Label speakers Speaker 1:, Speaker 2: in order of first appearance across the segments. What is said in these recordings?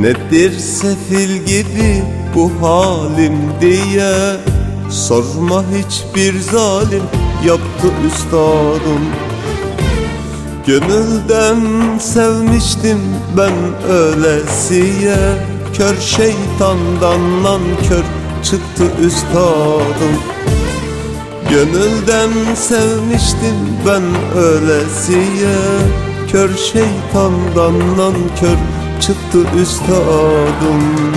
Speaker 1: Nedir sefil gibi bu halim diye Sorma hiçbir zalim yaptı üstadım. Gönülden sevmiştim ben öylesiye Kör şeytandan nankör çıktı üstadım. Gönülden sevmiştim ben öylesiye Kör şeytandan nankör çıktı üstadım.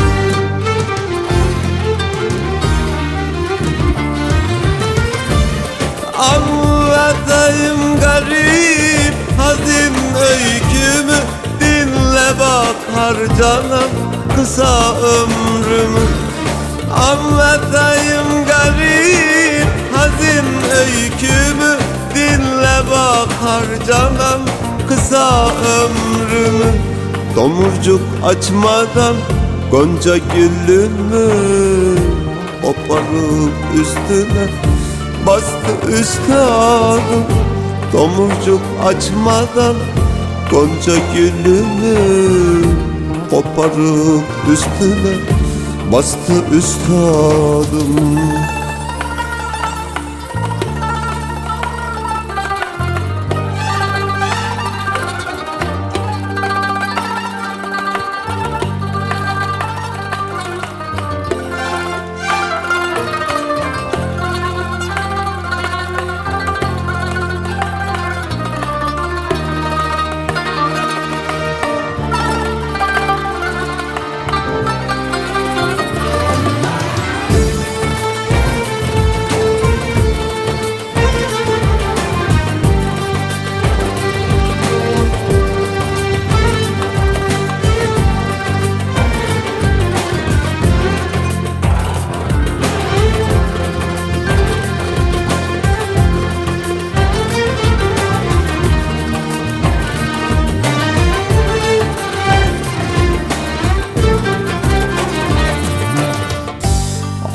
Speaker 1: Anlatayım garip hazin öykümü. Dinle bak harcanan kısa ömrümü. Anlatayım garip hazin öykümü. Dinle bak harcanan kısa ömrümü Domurcuk açmadan gonca gülümü Koparıp üstüne bastı üstadım Domurcuk açmadan gonca gülümü Koparıp üstüne bastı üstadım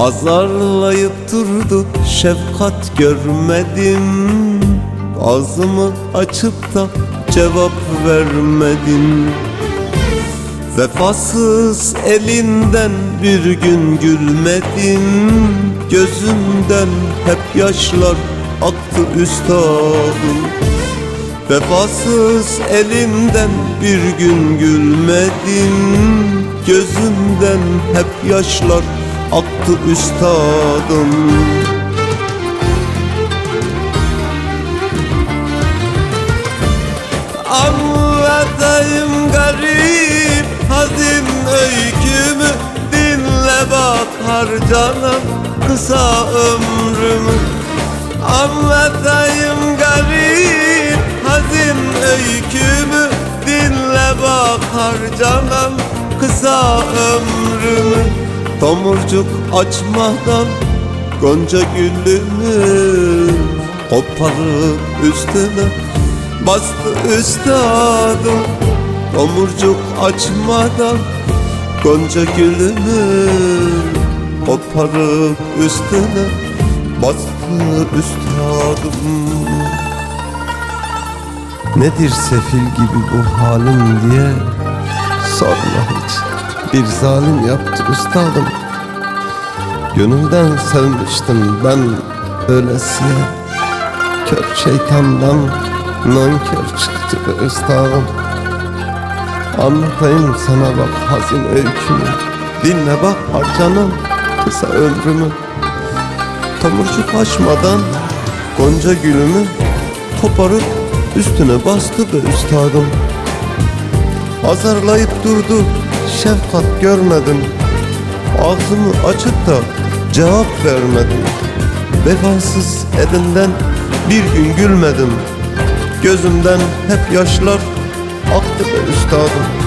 Speaker 1: Azarlayıp durdu şefkat görmedim. Ağzımı açıp da cevap vermedim. Vefasız elinden bir gün gülmedim. Gözümden hep yaşlar aktı üstadım. Vefasız elinden bir gün gülmedim. Gözümden hep yaşlar aktı üstadım. Anlatayım garip hazin öykümü. Dinle bak harcanan kısa ömrümü. Anlatayım garip hazin öykümü. Dinle bak harcanan kısa ömrümü Tomurcuk açmadan gonca gülümü Koparıp üstüne bastı üstadım Tomurcuk açmadan gonca gülümü Koparıp üstüne bastı üstadım Nedir sefil gibi bu halim diye sorma hiç Bir zalim yaptı üstadım Gönülden sevmiştim ben öylesiye Kör şeytandan nankör çıktı üstadım. Anlatayım sana bak hazin öykümü. Dinle bak harcanan kısa ömrümü. Tomurcuk açmadan gonca gülümü Koparıp üstüne bastı be üstadım. Azarlayıp durdu şefkat görmedim. Ağzımı açıp da cevap vermedim. Vefasız elinden bir gün gülmedim. Gözümden hep yaşlar aktı be üstadım